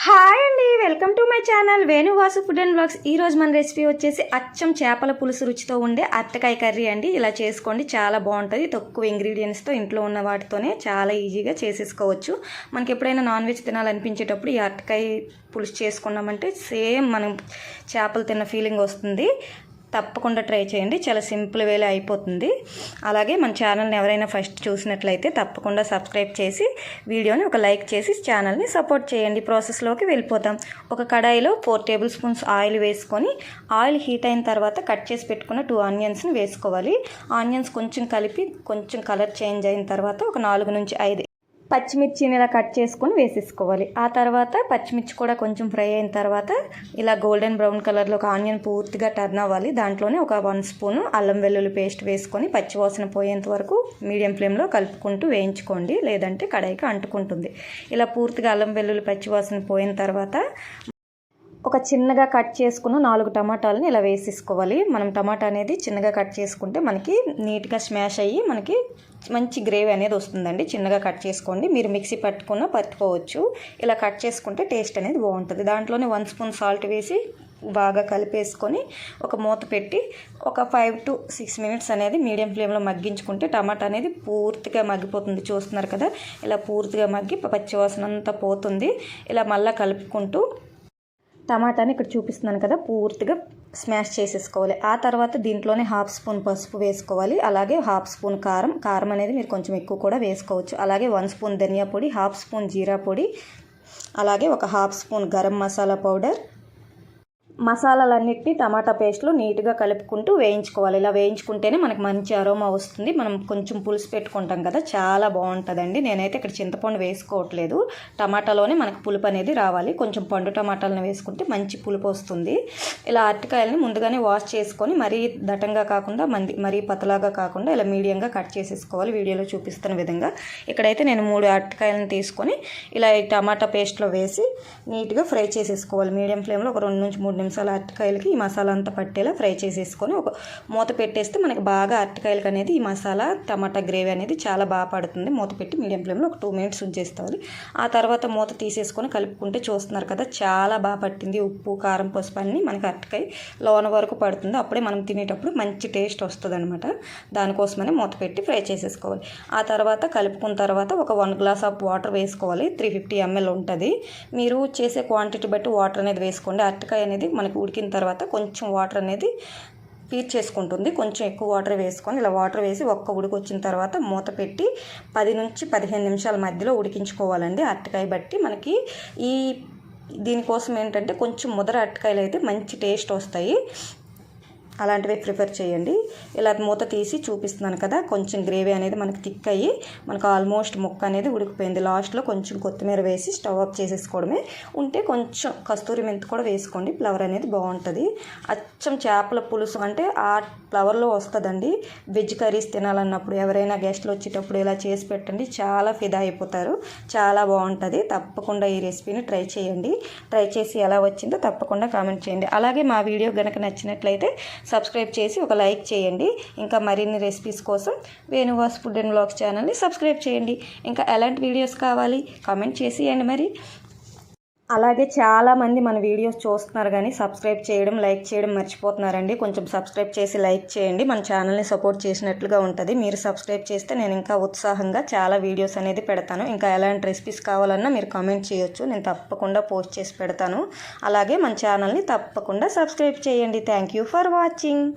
Hi అండి welcome to my channel Venuvasu food and blogs ఈరోజు మన రెసిపీ వచ్చేసి అచ్చం చేపల పులుసు రుచితో ఉండే అట్టకాయ కర్రీ అండి. ఇలా చేసుకోండి చాలా బాగుంటుంది. తక్కువ ఇంగ్రీడియంట్స్తో ఇంట్లో ఉన్న వాటితోనే చాలా ఈజీగా చేసేసుకోవచ్చు. మనకి ఎప్పుడైనా నాన్ వెజ్ తినాలనిపించేటప్పుడు ఈ అట్టకాయ పులుసు చేసుకున్నామంటే సేమ్ మనం చేపలు తిన్న ఫీలింగ్ వస్తుంది. తప్పకుండా ట్రై చేయండి. చాలా సింపుల్ వేలో అయిపోతుంది. అలాగే మన ఛానల్ని ఎవరైనా ఫస్ట్ చూసినట్లయితే తప్పకుండా సబ్స్క్రైబ్ చేసి వీడియోని ఒక లైక్ చేసి ఛానల్ని సపోర్ట్ చేయండి. ప్రాసెస్లోకి వెళ్ళిపోతాం. ఒక కడాయిలో ఫోర్ టేబుల్ స్పూన్స్ ఆయిల్ వేసుకొని ఆయిల్ హీట్ అయిన తర్వాత కట్ చేసి పెట్టుకున్న టూ ఆనియన్స్ని వేసుకోవాలి. ఆనియన్స్ కొంచెం కలిపి కొంచెం కలర్ చేంజ్ అయిన తర్వాత ఒక నాలుగు నుంచి ఐదు పచ్చిమిర్చిని ఇలా కట్ చేసుకొని వేసేసుకోవాలి. ఆ తర్వాత పచ్చిమిర్చి కూడా కొంచెం ఫ్రై అయిన తర్వాత ఇలా గోల్డెన్ బ్రౌన్ కలర్లో ఒక ఆనియన్ పూర్తిగా టర్న్ అవ్వాలి. దాంట్లోనే ఒక వన్ స్పూన్ అల్లం వెల్లుల్లి పేస్ట్ వేసుకొని పచ్చివాసన పోయేంత వరకు మీడియం ఫ్లేమ్లో కలుపుకుంటూ వేయించుకోండి. లేదంటే కడాయికి అంటుకుంటుంది. ఇలా పూర్తిగా అల్లం వెల్లుల్లి పచ్చివాసన పోయిన తర్వాత ఒక చిన్నగా కట్ చేసుకున్న నాలుగు టమాటాలని ఇలా వేసేసుకోవాలి. మనం టమాటా అనేది చిన్నగా కట్ చేసుకుంటే మనకి నీట్గా స్మాష్ అయ్యి మనకి మంచి గ్రేవీ అనేది వస్తుందండి. చిన్నగా కట్ చేసుకోండి. మీరు మిక్సీ పట్టుకున్న పట్టుకోవచ్చు. ఇలా కట్ చేసుకుంటే టేస్ట్ అనేది బాగుంటుంది. దాంట్లోనే వన్ స్పూన్ సాల్ట్ వేసి బాగా కలిపేసుకొని ఒక మూత పెట్టి ఒక ఫైవ్ టు సిక్స్ మినిట్స్ అనేది మీడియం ఫ్లేమ్లో మగ్గించుకుంటే టమాటా అనేది పూర్తిగా మగ్గిపోతుంది. చూస్తున్నారు కదా? ఇలా పూర్తిగా మగ్గి పచ్చివాసన అంతా పోతుంది. ఇలా మళ్ళీ కలుపుకుంటూ టమాటాని ఇక్కడ చూపిస్తున్నాను కదా పూర్తిగా స్మాష్ చేసేసుకోవాలి. ఆ తర్వాత దీంట్లోనే హాఫ్ స్పూన్ పసుపు వేసుకోవాలి. అలాగే హాఫ్ స్పూన్ కారం. కారం అనేది మీరు కొంచెం ఎక్కువ కూడా వేసుకోవచ్చు. అలాగే వన్ స్పూన్ ధనియా పొడి హాఫ్ స్పూన్ జీరా పొడి అలాగే ఒక half spoon garam masala powder మసాలాలన్నిటిని టమాటా పేస్ట్లో నీట్గా కలుపుకుంటూ వేయించుకోవాలి. ఇలా వేయించుకుంటేనే మనకి మంచి అరోమా వస్తుంది. మనం కొంచెం పులుసు పెట్టుకుంటాం కదా చాలా బాగుంటుందండి. నేనైతే ఇక్కడ చింతపండు వేసుకోవట్లేదు. టమాటాలోనే మనకు పులుపు అనేది రావాలి. కొంచెం పండు టమాటాలను వేసుకుంటే మంచి పులుపు వస్తుంది. ఇలా అరటికాయలని ముందుగానే వాష్ చేసుకొని మరీ దట్టంగా కాకుండా మంది మరీ పతలాగా కాకుండా ఇలా మీడియంగా కట్ చేసేసుకోవాలి. వీడియోలో చూపిస్తున్న విధంగా. ఇక్కడైతే నేను మూడు అరటికాయలను తీసుకొని ఇలా టమాటా పేస్ట్లో వేసి నీట్గా ఫ్రై చేసేసుకోవాలి. మీడియం ఫ్లేమ్లో ఒక రెండు నుంచి మూడు నిమిషాలు అరటికాయలకి ఈ మసాలా అంతా పట్టేలా ఫ్రై చేసేసుకొని ఒక మూత పెట్టేస్తే మనకి బాగా అరటికాయలకి అనేది ఈ మసాలా టమాటా గ్రేవీ అనేది చాలా బాగా పడుతుంది. మూత పెట్టి మీడియం ఫ్లేమ్లో ఒక టూ మినిట్స్ ఉంచేసుకోవాలి. ఆ తర్వాత మూత తీసేసుకొని కలుపుకుంటే చూస్తున్నారు కదా చాలా బాగా పట్టింది. ఉప్పు కారం పసుపు అన్ని మనకి అరటికాయ లోన వరకు పడుతుంది. అప్పుడే మనం తినేటప్పుడు మంచి టేస్ట్ వస్తుంది అనమాట దానికోసమనే మూత పెట్టి ఫ్రై చేసేసుకోవాలి. ఆ తర్వాత కలుపుకున్న తర్వాత ఒక వన్ గ్లాస్ ఆఫ్ వాటర్ వేసుకోవాలి. త్రీ ఫిఫ్టీ ఎంఎల్ ఉంటుంది. మీరు చేసే క్వాంటిటీ బట్టి వాటర్ అనేది వేసుకోండి. అరటికాయ అనేది మనకి ఉడికిన తర్వాత కొంచెం వాటర్ అనేది పీచ్ చేసుకుంటుంది. కొంచెం ఎక్కువ వాటర్ వేసుకొని ఇలా వాటర్ వేసి ఒక్క ఉడికి వచ్చిన తర్వాత మూత పెట్టి పది నుంచి పదిహేను నిమిషాల మధ్యలో ఉడికించుకోవాలండి. అరటికాయ బట్టి మనకి ఈ దీనికోసం ఏంటంటే కొంచెం ముదర అరటికాయలు అయితే మంచి టేస్ట్ వస్తాయి. అలాంటివి ప్రిఫర్ చేయండి. ఇలా మూత తీసి చూపిస్తున్నాను కదా కొంచెం గ్రేవీ అనేది మనకి థిక్ అయ్యి మనకు ఆల్మోస్ట్ ముక్క అనేది ఉడికిపోయింది. లాస్ట్లో కొంచెం కొత్తిమీర వేసి స్టవ్ ఆఫ్ చేసేసుకోవడమే. ఉంటే కొంచెం కస్తూరి మెంతి కూడా వేసుకోండి ఫ్లవర్ అనేది బాగుంటుంది. అచ్చం చేపల పులుసు అంటే ఆ ఫ్లవర్లో వస్తుందండి. వెజ్ కర్రీస్ తినాలన్నప్పుడు ఎవరైనా గెస్ట్లు వచ్చేటప్పుడు ఇలా చేసి పెట్టండి చాలా ఫిదా అయిపోతారు. చాలా బాగుంటుంది. తప్పకుండా ఈ రెసిపీని ట్రై చేయండి. ట్రై చేసి ఎలా వచ్చిందో తప్పకుండా కామెంట్ చేయండి. అలాగే మా వీడియో కనుక నచ్చినట్లయితే సబ్స్క్రైబ్ చేసి ఒక లైక్ చేయండి. ఇంకా మరిన్ని రెసిపీస్ కోసం వేణువాస్ ఫుడ్ అండ్ బ్లాగ్స్ ఛానల్ని సబ్స్క్రైబ్ చేయండి. ఇంకా ఎలాంటి వీడియోస్ కావాలి? కామెంట్ చేసి అండి మరి. అలాగే చాలామంది మన వీడియోస్ చూస్తున్నారు కానీ సబ్స్క్రైబ్ చేయడం లైక్ చేయడం మర్చిపోతున్నారండి. కొంచెం సబ్స్క్రైబ్ చేసి లైక్ చేయండి. మన ఛానల్ని సపోర్ట్ చేసినట్లుగా ఉంటుంది. మీరు సబ్స్క్రైబ్ చేస్తే నేను ఇంకా ఉత్సాహంగా చాలా వీడియోస్ అనేది పెడతాను. ఇంకా ఎలాంటి రెసిపీస్ కావాలన్నా మీరు కామెంట్ చేయొచ్చు. నేను తప్పకుండా పోస్ట్ చేసి పెడతాను. అలాగే మన ఛానల్ని తప్పకుండా సబ్స్క్రైబ్ చేయండి. Thank you for watching.